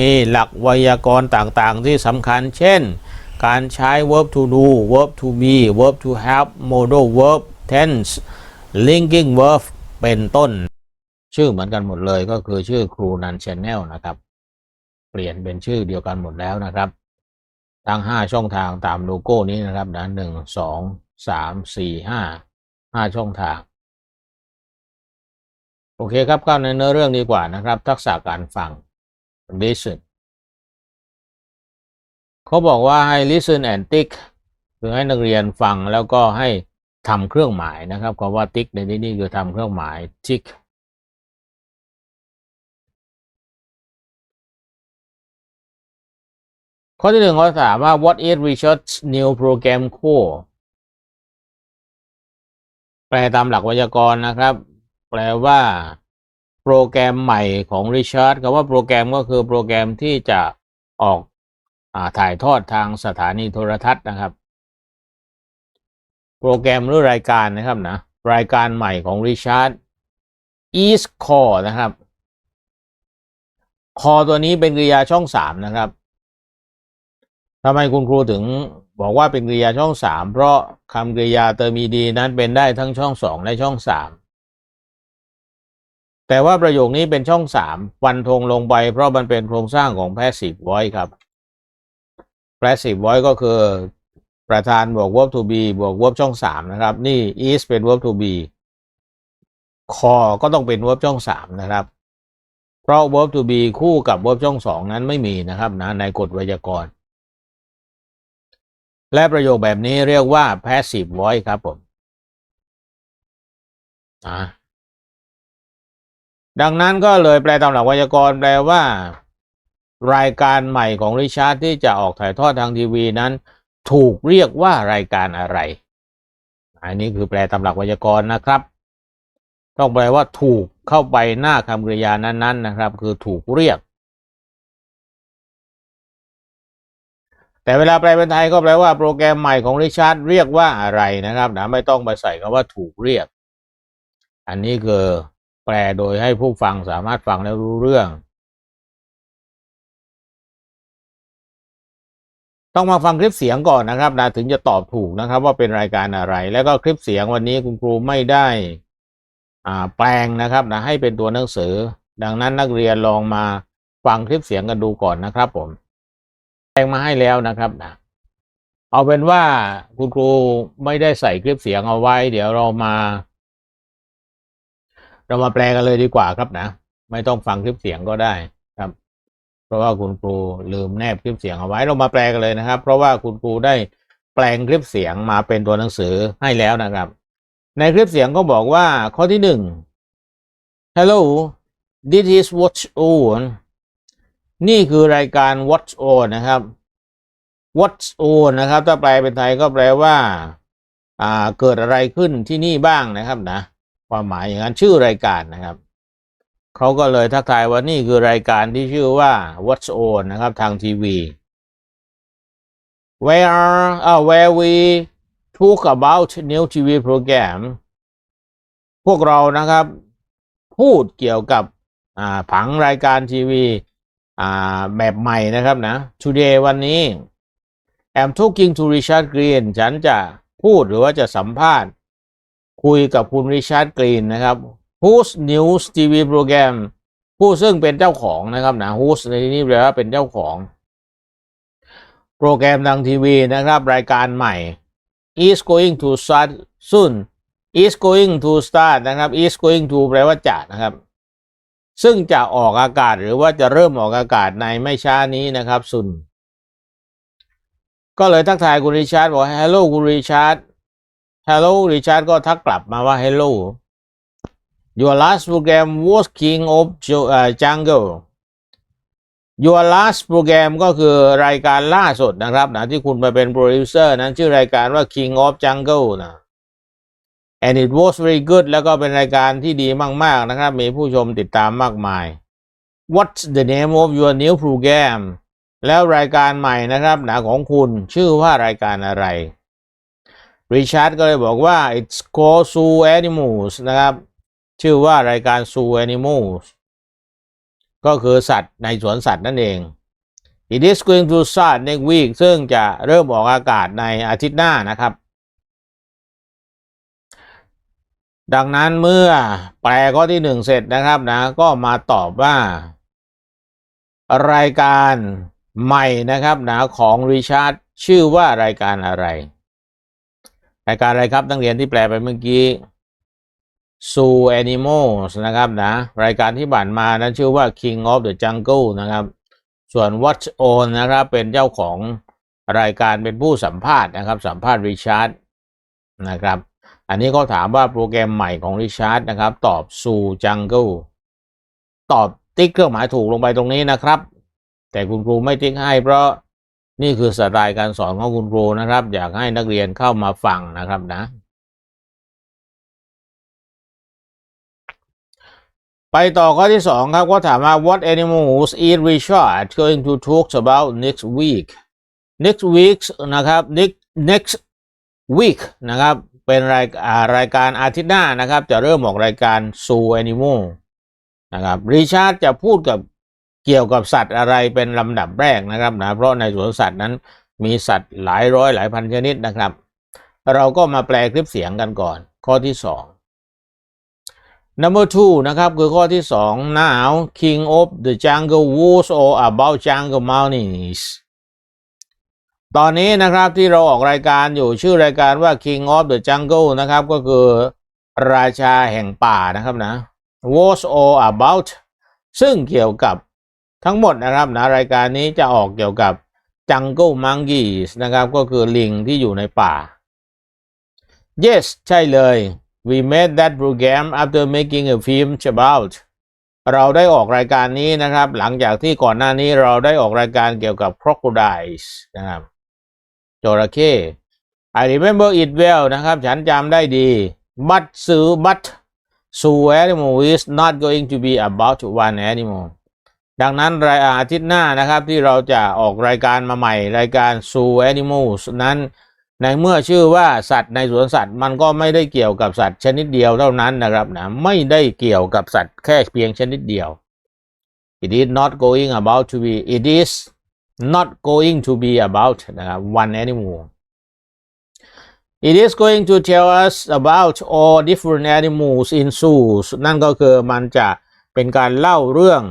มีหลักไวยากรณ์ต่างๆ ที่สำคัญ เช่น การใช้ verb to do verb to be verb to have modal verb tense linking verb เป็นต้น ชื่อเหมือนกันหมดเลยก็คือชื่อครูนันชแนลนะครับ เปลี่ยนเป็นชื่อเดียวกันหมดแล้วนะครับ ทั้ง 5 ช่องทางตามโลโก้นี้นะครับนะหนึ่งสองสามสี่ห้าห้าช่องทาง โอเคครับเข้าในเนื้อเรื่องดีกว่านะครับ ทักษะการฟัง listen เขาบอกว่าให้ listen and tick คือให้นักเรียนฟังแล้วก็ให้ทำเครื่องหมายนะครับคำว่า tick ในที่นี้คือทำเครื่องหมาย tick ข้อที่หนึ่งเขาถามว่า what is Richard's new program core แปลตามหลักไวยากรณ์นะครับ แปลว่า โปรแกรมใหม่ของ Richard คำว่าโปรแกรมก็คือโปรแกรมที่จะออกอถ่ายทอดทางสถานีโทรทัศน์นะครับ โปรแกรมหรือรายการนะครับนะรายการใหม่ของ Richard East Core นะครับ คอตัวนี้เป็นกริยาช่องสามนะครับทำไมคุณครูถึงบอกว่าเป็นกริยาช่องสามเพราะคำกริยาเตอร์มีดีนั้นเป็นได้ทั้งช่องสองและช่องสาม แต่ว่าประโยคนี้เป็นช่องสามฟันธงลงไปเพราะมันเป็นโครงสร้างของ passive voice ครับ passive voice ก็คือประธานบวก verb to be บวก verb ช่องสามนะครับ นี่ is เป็น verb to be core ก็ต้องเป็น verb ช่องสามนะครับ เพราะ verb to be คู่กับ verb ช่องสองนั้นไม่มีนะครับนะในกฎไวยากรณ์และประโยคแบบนี้เรียกว่า passive voice ครับผมอ่า ดังนั้นก็เลยแปลตามหลักไวยากรณ์แปลว่า รายการใหม่ของริชาร์ดที่จะออกถ่ายทอดทางทีวีนั้น ถูกเรียกว่ารายการอะไร อันนี้คือแปลตามหลักไวยากรณ์นะครับ ต้องแปลว่าถูกเข้าไปหน้าคำกริยานั้นๆนะครับ คือถูกเรียก แต่เวลาแปลเป็นไทยก็แปลว่าโปรแกรมใหม่ของริชาร์ดเรียกว่าอะไรนะครับนะไม่ต้องไปใส่คำว่าถูกเรียก อันนี้คือ แปลโดยให้ผู้ฟังสามารถฟังแล้วรู้เรื่อง ต้องมาฟังคลิปเสียงก่อนนะครับนะถึงจะตอบถูกนะครับ ว่าเป็นรายการอะไร แล้วก็คลิปเสียงวันนี้คุณครูไม่ได้อ่าแปลงนะครับนะให้เป็นตัวหนังสือ ดังนั้นนักเรียนลองมาฟังคลิปเสียงกันดูก่อนนะครับ ผมแปลงมาให้แล้วนะครับนะเอาเป็นว่าคุณครูไม่ได้ใส่คลิปเสียงเอาไว้ เดี๋ยวเรามา เรามาแปลกันเลยดีกว่าครับนะ ไม่ต้องฟังคลิปเสียงก็ได้ครับ เพราะว่าคุณครูลืมแนบคลิปเสียงเอาไว้เรามาแปลกันเลยนะครับ เพราะว่าคุณครูได้แปลงคลิปเสียงมาเป็นตัวหนังสือให้แล้วนะครับ ในคลิปเสียงก็บอกว่าข้อที่หนึ่ง Hello this is Watch On นี่คือรายการ Watch On นะครับ Watch On นะครับ ถ้าแปลเป็นไทยก็แปลว่า อ่าเกิดอะไรขึ้นที่นี่บ้างนะครับนะ ความหมายอย่างนั้นชื่อรายการนะครับเขาก็เลยทักทายว่านี่คือรายการที่ชื่อว่า Watch On นะครับทางทีวี where อ่า where we talk about new TV program พวกเรานะครับ พูดเกี่ยวกับอ่าผังรายการทีวีอ่าแบบใหม่นะครับนะ today วันนี้ I'm talking to Richard Green ฉันจะพูดหรือว่าจะสัมภาษณ์ คุยกับคุณริชาร์ดกรีนนะครับ Who's News TV Program ผู้ซึ่งเป็นเจ้าของนะครับนะ Who's ในที่นี้แปลว่าเป็นเจ้าของ โปรแกรมทางทีวีนะครับ รายการใหม่ is going to start soon is going to start นะครับ is going to แปลว่าจะนะครับ ซึ่งจะออกอากาศหรือว่าจะเริ่มออกอากาศในไม่ช้านี้นะครับ soon ก็เลยทักทายคุณริชาร์ดบอก Hello คุณริชาร์ด Hello ริชาร์ดก็ทักกลับมาว่า Hello Your last program was King of Jungle Your last program ก็คือรายการล่าสุดนะครับนะที่คุณไปเป็นโปรดิวเซอร์นั้นชื่อรายการว่า King of Jungle นะ and it was very good แล้วก็เป็นรายการที่ดีมาก ๆ นะครับ มีผู้ชมติดตามมากมาย What's the name of your new program แล้วรายการใหม่นะครับหนะของคุณชื่อว่ารายการอะไร ริชาร์ดก็เลยบอกว่า it's called Zoo Animals นะครับ ชื่อว่ารายการ Zoo Animals ก็คือสัตว์ในสวนสัตว์นั่นเอง It is going to start next week ซึ่งจะเริ่มออกอากาศในอาทิตย์หน้านะครับ ดังนั้นเมื่อแปลข้อที่หนึ่งเสร็จนะครับนะ ก็มาตอบว่า รายการใหม่นะครับนะของริชาร์ดชื่อว่ารายการอะไร รายการอะไรครับนักเรียนที่แปลไปเมื่อกี้ Zoo Animals นะครับนะรายการที่ผ่านมานั้นชื่อว่า King of the Jungle นะครับ ส่วน Watch On นะครับเป็นเจ้าของรายการเป็นผู้สัมภาษณ์นะครับ สัมภาษณ์ริชาร์ดนะครับ อันนี้ก็ถามว่าโปรแกรมใหม่ของริชาร์ดนะครับ ตอบ Zoo Jungle ตอบติ๊กเครื่องหมายถูกลงไปตรงนี้นะครับ แต่คุณครูไม่ติ๊กให้เพราะ นี่คือสไตล์การสอนของคุณครูนะครับ อยากให้นักเรียนเข้ามาฟังนะครับนะ ไปต่อข้อที่สองครับก็ถามว่า what animals is Richard going to talk about next week next week นะครับ next next week นะครับเป็นรายรายการอาทิตย์หน้านะครับ จะเริ่มออกรายการ Zoo Animal นะครับริชาร์ดจะพูดกับ เกี่ยวกับสัตว์อะไรเป็นลำดับแรกนะครับนะเพราะในสวนสัตว์นั้นมีสัตว์หลายร้อยหลายพันชนิดนะครับ เราก็มาแปลคลิปเสียงกันก่อน ข้อที่สอง number two นะครับ คือข้อที่สอง now king of the jungle was all about jungle mountains ตอนนี้นะครับที่เราออกรายการอยู่ชื่อรายการว่า king of the jungle นะครับ ก็คือราชาแห่งป่านะครับนะ was all about ซึ่งเกี่ยวกับ ทั้งหมดนะครับนะรายการนี้จะออกเกี่ยวกับ jungle monkeys นะครับก็คือลิงที่อยู่ในป่า yes ใช่เลย we made that program after making a film about เราได้ออกรายการนี้นะครับ หลังจากที่ก่อนหน้านี้เราได้ออกรายการเกี่ยวกับ crocodiles นะครับจระเข้ I remember it well นะครับ ฉันจำได้ดี but ซื้อ but zoo animal is not going to be about one animal ดังนั้นรายอาทิตย์หน้านะครับที่เราจะออกรายการมาใหม่ รายการ Zoo Animals นั้น ในเมื่อชื่อว่าสัตว์ในสวนสัตว์มันก็ไม่ได้เกี่ยวกับสัตว์ชนิดเดียวเท่านั้นนะครับนะไม่ได้เกี่ยวกับสัตว์แค่เพียงชนิดเดียว it is not going about to be it is not going to be about นะครับ one animal it is going to tell us about all different animals in zoos นั่นก็คือมันจะเป็นการเล่าเรื่อง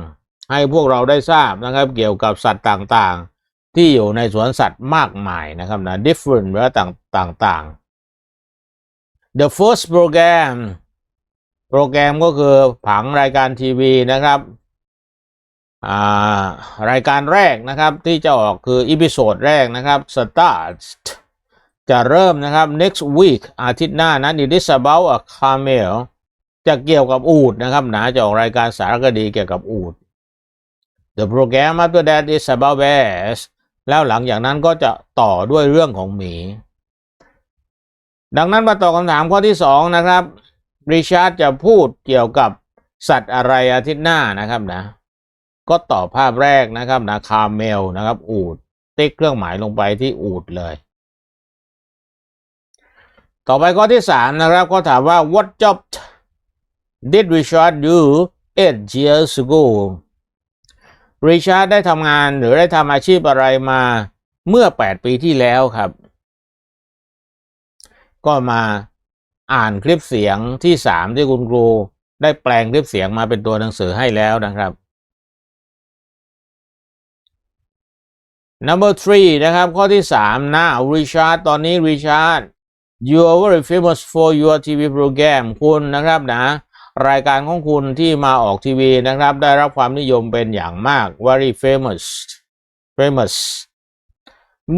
ให้พวกเราได้ทราบนะครับเกี่ยวกับสัตว์ต่างๆ ที่อยู่ในสวนสัตว์มากมายนะครับนะ different แปลว่าต่างๆ the first program โปรแกรมก็คือผังรายการทีวีนะครับอ่ารายการแรกนะครับที่จะออกคืออีพิโซดแรกนะครับ start จะเริ่มนะครับ next week อาทิตย์หน้านั้น it is about a camel จะเกี่ยวกับอูดนะครับนะจะออกรายการสารคดีเกี่ยวกับอูด The program after that is about bears แล้วหลังจากนั้นก็จะต่อด้วยเรื่องของหมี ดังนั้นมาตอบคำถามข้อที่สองนะครับริชาร์ดจะพูดเกี่ยวกับสัตว์อะไรอาทิตย์หน้านะครับนะ ก็ตอบภาพแรกนะครับนะคาเมลนะครับ อูดติ๊กเครื่องหมายลงไปที่อูดเลย ต่อไปข้อที่สามนะครับก็ถามว่า what job did Richard do eight years ago ริชาร์ดได้ทำงานหรือได้ทำอาชีพอะไรมาเมื่อ 8 ปีที่แล้วครับ ก็มาอ่านคลิปเสียงที่ 3 ที่คุณครูได้แปลงคลิปเสียงมาเป็นตัวหนังสือให้แล้วนะครับ number three นะครับ ข้อที่ 3 now Richard ตอนนี้ Richard you are very famous for your TV program คุณนะครับนะ รายการของคุณที่มาออกทีวีนะครับ ได้รับความนิยมเป็นอย่างมาก very famous famous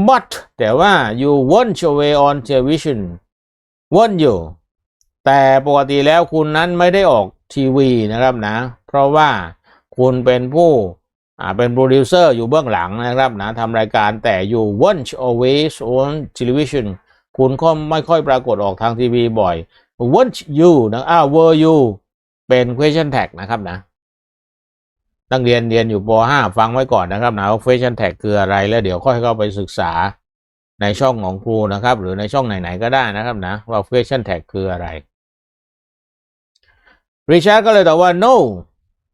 but แต่ว่า you weren't away on television weren't you แต่ปกติแล้วคุณนั้นไม่ได้ออกทีวีนะครับนะ เพราะว่าคุณเป็นผู้อ่าเป็นโปรดิวเซอร์อยู่เบื้องหลังนะครับนะทำรายการแต่ you weren't always on television คุณก็ไม่ค่อยปรากฏออกทางทีวีบ่อย weren't you นะอ้าว were you เป็น question tag นะครับนะตั้งเรียนเรียนอยู่ป .5 ฟังไว้ก่อนนะครับนะว่า question tag คืออะไรแล้วเดี๋ยวค่อยเข้าไปศึกษาในช่องของครูนะครับ หรือในช่องไหนๆก็ได้นะครับนะว่า question tag คืออะไรริชาร์ดก็เลยตอบว่า no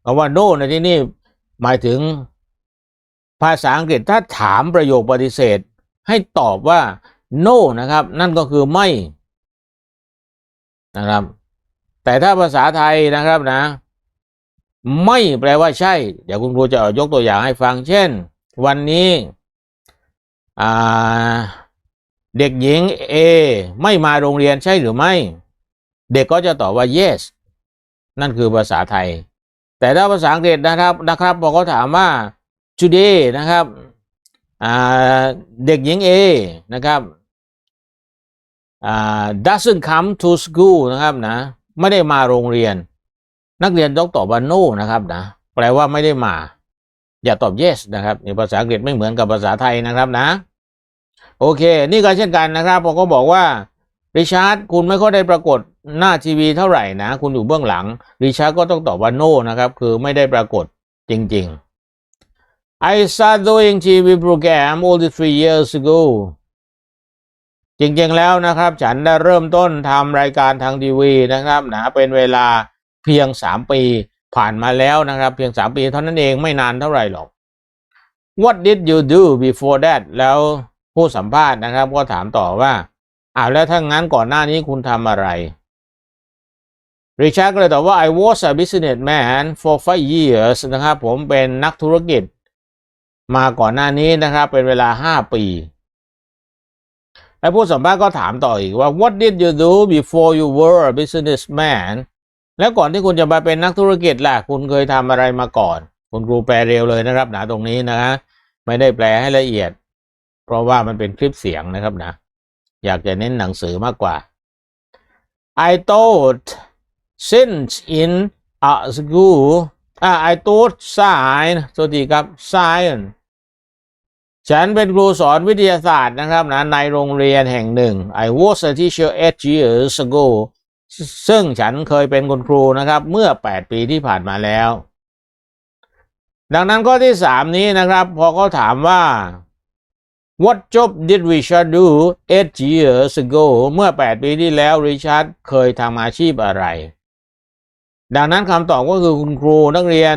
คำว่า no ในที่นี่หมายถึงภาษาอังกฤษถ้าถามประโยคปฏิเสธ ให้ตอบว่า no นะครับ นั่นก็คือไม่นะครับ แต่ถ้าภาษาไทยนะครับนะ ไม่แปลว่าใช่ เดี๋ยวคุณครูจะยกตัวอย่างให้ฟัง เช่น วันนี้เด็กหญิง A ไม่มาโรงเรียนใช่หรือไม่ เด็กก็จะตอบว่า yes นั่นคือภาษาไทย แต่ถ้าภาษาอังกฤษนะครับนะครับพอเขาถามว่า today นะครับเด็กหญิง A นะครับ doesn't come to school นะครับนะ ไม่ได้มาโรงเรียน นักเรียนต้องตอบว่า no นะครับนะแปลว่าไม่ได้มา อย่าตอบ yes นะครับในภาษาอังกฤษไม่เหมือนกับภาษาไทยนะครับนะ โอเค นี่ก็เช่นกันนะครับพอเขาบอกว่าริชาร์ดคุณไม่ค่อยได้ปรากฏหน้าทีวีเท่าไหร่นะ คุณอยู่เบื้องหลังริชาร์ดก็ต้องตอบว่า no นะครับ คือไม่ได้ปรากฏจริงๆ I started doing TV program only three years ago จริงๆแล้วนะครับ ฉันได้เริ่มต้นทำรายการทางทีวีนะครับนะเป็นเวลาเพียงสามปีผ่านมาแล้วนะครับ เพียงสามปีเท่านั้นเองไม่นานเท่าไหร่หรอก What did you do before that แล้วผู้สัมภาษณ์นะครับ ก็ถามต่อว่าอ้าวแล้วถ้างั้นก่อนหน้านี้คุณทำอะไรริชาร์ดก็เลยตอบว่า I was a businessman for five years นะครับ ผมเป็นนักธุรกิจ มาก่อนหน้านี้นะครับ เป็นเวลาห้าปี แล้ผู้สัมภาษณ์ก็ถามต่ออีกว่า What did you do before you were a businessman แล้วก่อนที่คุณจะมาเป็นนักธุรกิจล่ะ คุณเคยทำอะไรมาก่อน คุณครูแปลเร็วเลยนะครับนะตรงนี้นะฮะไม่ได้แปลให้ละเอียด เพราะว่ามันเป็นคลิปเสียงนะครับนะ อยากจะเน้นหนังสือมากกว่า I thought since in a school อ่า I taught science สวัสดีครับ science ฉันเป็นครูสอนวิทยาศาสตร์นะครับนะในโรงเรียนแห่งหนึ่ง I was a teacher eight years ago ซึ่งฉันเคยเป็นคุณครูนะครับเมื่อ 8 ปีที่ผ่านมาแล้ว ดังนั้นข้อที่ 3 นี้นะครับ พอเขาถามว่า What job did Richard do eight years ago เมื่อ 8 ปีที่แล้วริชาร์ดเคยทำอาชีพอะไร ดังนั้นคำตอบก็คือคุณครูนักเรียน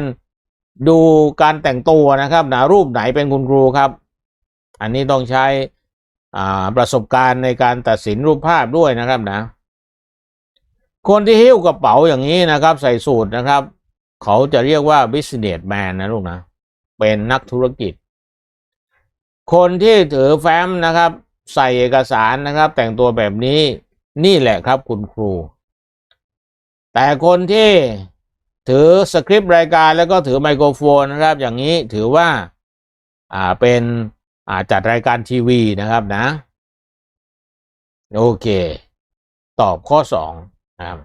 ดูการแต่งตัวนะครับนะรูปไหนเป็นคุณครูครับ อันนี้ต้องใช้ประสบการณ์ในการตัดสินรูปภาพด้วยนะครับนะ คนที่หิ้วกระเป๋าอย่างนี้นะครับ ใส่สูตรนะครับ เขาจะเรียกว่า business man นะลูกนะ เป็นนักธุรกิจ คนที่ถือแฟ้มนะครับ ใส่เอกสารนะครับ แต่งตัวแบบนี้นี่แหละครับคุณครู แต่คนที่ถือสคริปต์รายการแล้วก็ถือไมโครโฟนนะครับ อย่างนี้ถือว่าอ่าเป็น อาจัดรายการทีวีนะครับนะ โอเค ตอบข้อสองนะครับ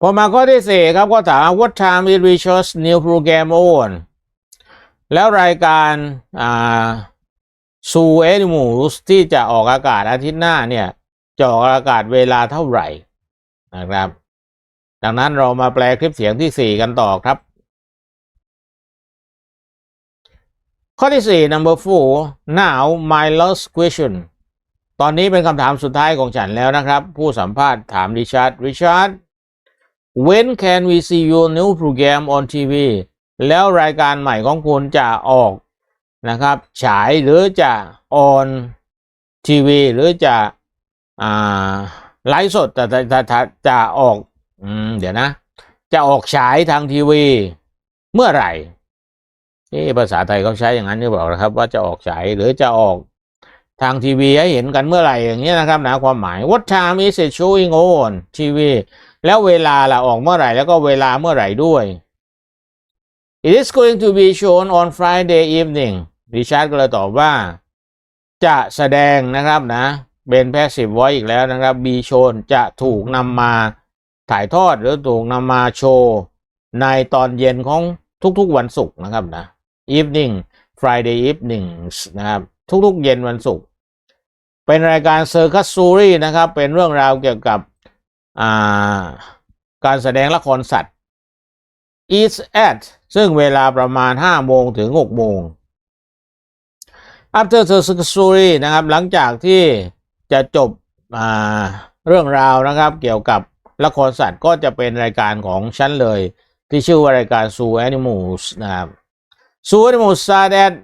พอมาข้อที่สี่ครับก็ถาม what time is Richard's new program on แล้วรายการอ่าซูเอนิมูสที่จะออกอากาศอาทิตย์หน้าเนี่ยจะออกอากาศเวลาเท่าไหร่นะครับ ดังนั้นเรามาแปลคลิปเสียงที่สี่กันต่อครับ ข้อที่สี่ number four now my last question ตอนนี้เป็นคำถามสุดท้ายของฉันแล้วนะครับ ผู้สัมภาษณ์ถามริชาร์ดริชาร์ด when can we see your new program on TV แล้วรายการใหม่ของคุณจะออกนะครับ ฉายหรือจะออนทีวีหรือจะไลฟ์สดแต่จะจะจะออกอเดี๋ยวนะ จะออกฉายทางทีวี เมื่อไหร่ นี่ภาษาไทยเขาใช้อย่างนั้นหรือเปล่าครับ ว่าจะออกฉายหรือจะออกทางทีวีให้เห็นกันเมื่อไหร่อย่างเงี้ยนะครับนะความหมาย What time is it showing on ทีวีแล้วเวลาล่ะออกเมื่อไหร่แล้วก็เวลาเมื่อไหร่ด้วย It is going to be shown on Friday evening ริชาร์ดก็เลยตอบว่า จะแสดงนะครับนะเป็นแพสซีฟไว้อีกแล้วนะครับบีโชนจะถูกนำมาถ่ายทอดหรือถูกนำมาโชว์ในตอนเย็นของทุกๆวันศุกร์นะครับนะ evening Friday evening นะครับทุกๆเย็นวันศุกร์เป็นรายการเซอร์คัสซูรี่นะครับ เป็นเรื่องราวเกี่ยวกับาการแสดงละครสัตว์ is at ซึ่งเวลาประมาณ 5 โมงถึง 6 โมง after the circus story นะครับ หลังจากที่จะจบเรื่องราวนะครับ เกี่ยวกับละครสัตว์ก็จะเป็นรายการของฉันเลยทที่ชื่อว่ารายการ Zoo Animals นะครับ Zoo Animals start at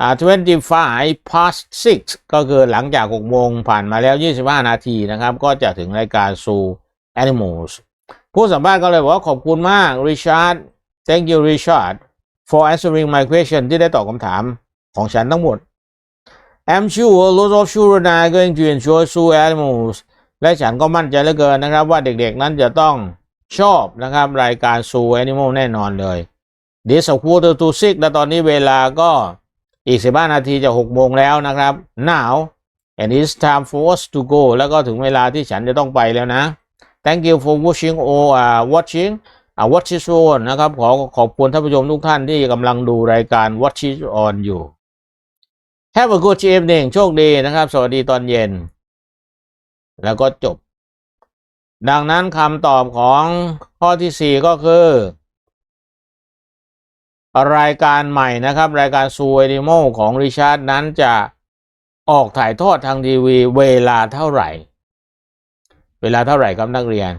อ่า25 past 6 ก็คือหลังจาก 6 โมงผ่านมาแล้ว 25 นาทีนะครับ ก็จะถึงรายการ Zoo Animals ผู้สัมภาษณ์ก็เลยบอกว่าขอบคุณมาก Richard thank you Richard for answering my question ที่ได้ตอบคำถามของฉันทั้งหมด I'm sure lots of children are going to enjoy zoo animals และฉันก็มั่นใจเหลือเกินนะครับ ว่าเด็กๆนั้นจะต้องชอบนะครับ รายการ zoo animal แน่นอนเลย This a quarter to six และตอนนี้เวลาก็อีก15นาทีจะ6โมงแล้วนะครับ now and it's time for us to go แล้วก็ถึงเวลาที่ฉันจะต้องไปแล้วนะ Thank you for watching or uh, watching อ่า Watch It On นะครับขอขอบคุณท่านผู้ชมทุกท่านที่กำลังดูรายการ Watch It On อยู่ Have a good evening โชคดีนะครับ สวัสดีตอนเย็น แล้วก็จบ ดังนั้นคำตอบของข้อที่สี่ก็คือ รายการใหม่นะครับ รายการซูเอนิโมของริชาร์ดนั้นจะออกถ่ายทอดทางทีวีเวลาเท่าไหร่ เวลาเท่าไหร่ครับนักเรียน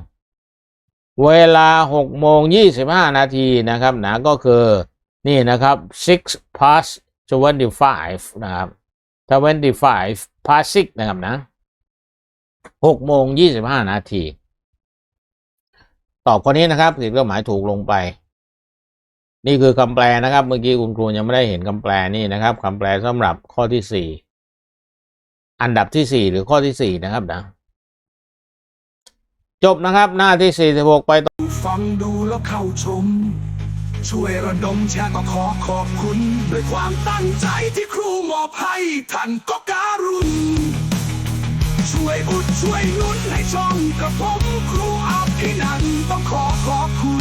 เวลา6โมง25 นาทีนะครับนะก็คือนี่นะครับ6 past 25นะครับ25 past 6นะครับนะ6โมง25 นาที ตอบข้อนี้นะครับผิดก็หมายถูกลงไป นี่คือคำแปลนะครับ เมื่อกี้คุณครูยังไม่ได้เห็นคำแปลนี่นะครับคำแปลสำหรับข้อที่สี่อันดับที่สี่หรือข้อที่สี่นะครับนะ จบนะครับ หน้าที่สี่สิบหกไปต่อฟังดูแล้วเข้าชม ช่วยระดมแชร์ก็ขอขอบคุณ ด้วยความตั้งใจที่ครูมอบให้ท่านก็การุณช่วยอุดช่วยนุนให้ช่องกับผมครูอาภินันต้องขอขอบคุณ